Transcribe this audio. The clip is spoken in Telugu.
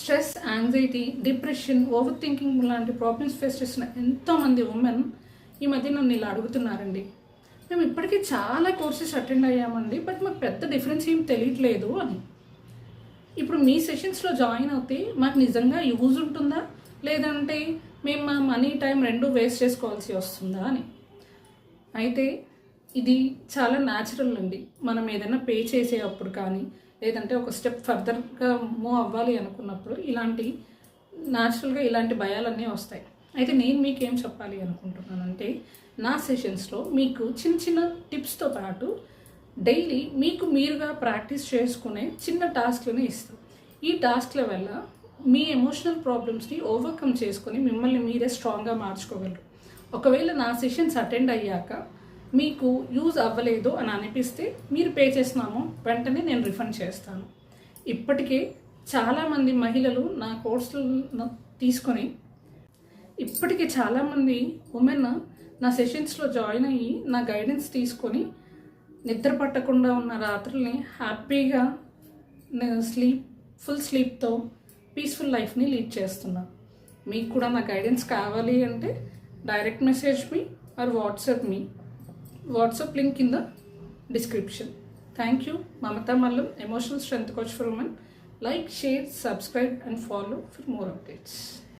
Stress anxiety depression over thinking లాంటి ప్రాబ్లమ్స్ ఫేస్ చేసిన ఎంతోమంది ఉమెన్ ఈ మధ్య నన్ను ఇలా అడుగుతున్నారండి. మేము ఇప్పటికీ చాలా కోర్సెస్ అటెండ్ అయ్యామండి బట్ మాకు పెద్ద డిఫరెన్స్ ఏం తెలియట్లేదు అని. ఇప్పుడు మీ సెషన్స్లో జాయిన్ అవుతే మాకు నిజంగా యూజ్ ఉంటుందా? లేదంటే మేము మా మనీ టైం రెండు వేస్ట్ చేసుకోవాల్సి వస్తుందా అని. అయితే ఇది చాలా న్యాచురల్ అండి. మనం ఏదైనా పే చేసేటప్పుడు కానీ లేదంటే ఒక స్టెప్ ఫర్దర్గా మూవ్ అవ్వాలి అనుకున్నప్పుడు ఇలాంటి న్యాచురల్గా ఇలాంటి భయాలన్నీ వస్తాయి. అయితే నేను మీకు ఏం చెప్పాలి అనుకుంటున్నానంటే నా సెషన్స్లో మీకు చిన్న చిన్న టిప్స్తో పాటు డైలీ మీకు మీరుగా ప్రాక్టీస్ చేసుకునే చిన్న టాస్క్లను ఇస్తాం. ఈ టాస్క్ల వల్ల మీ ఎమోషనల్ ప్రాబ్లమ్స్ని ఓవర్కమ్ చేసుకొని మిమ్మల్ని మీరే స్ట్రాంగ్గా మార్చుకోగలరు. ఒకవేళ నా సెషన్స్ అటెండ్ అయ్యాక మీకు యూజ్ అవ్వలేదు అని అనిపిస్తే మీరు పే చేసినామో వెంటనే నేను రిఫండ్ చేస్తాను. ఇప్పటికే చాలామంది మహిళలు నా కోర్సులను తీసుకొని ఇప్పటికే చాలామంది ఉమెన్ నా సెషన్స్లో జాయిన్ అయ్యి నా గైడెన్స్ తీసుకొని నిద్ర పట్టకుండా ఉన్న రాత్రుల్ని హ్యాపీగా స్లీప్ ఫుల్ స్లీప్తో పీస్ఫుల్ లైఫ్ని లీడ్ చేస్తున్నా. మీకు కూడా నా గైడెన్స్ కావాలి అంటే direct message me or WhatsApp me WhatsApp link కింద description. Thank you Mamatha Mallam emotional strength coach for women like share subscribe and follow for more updates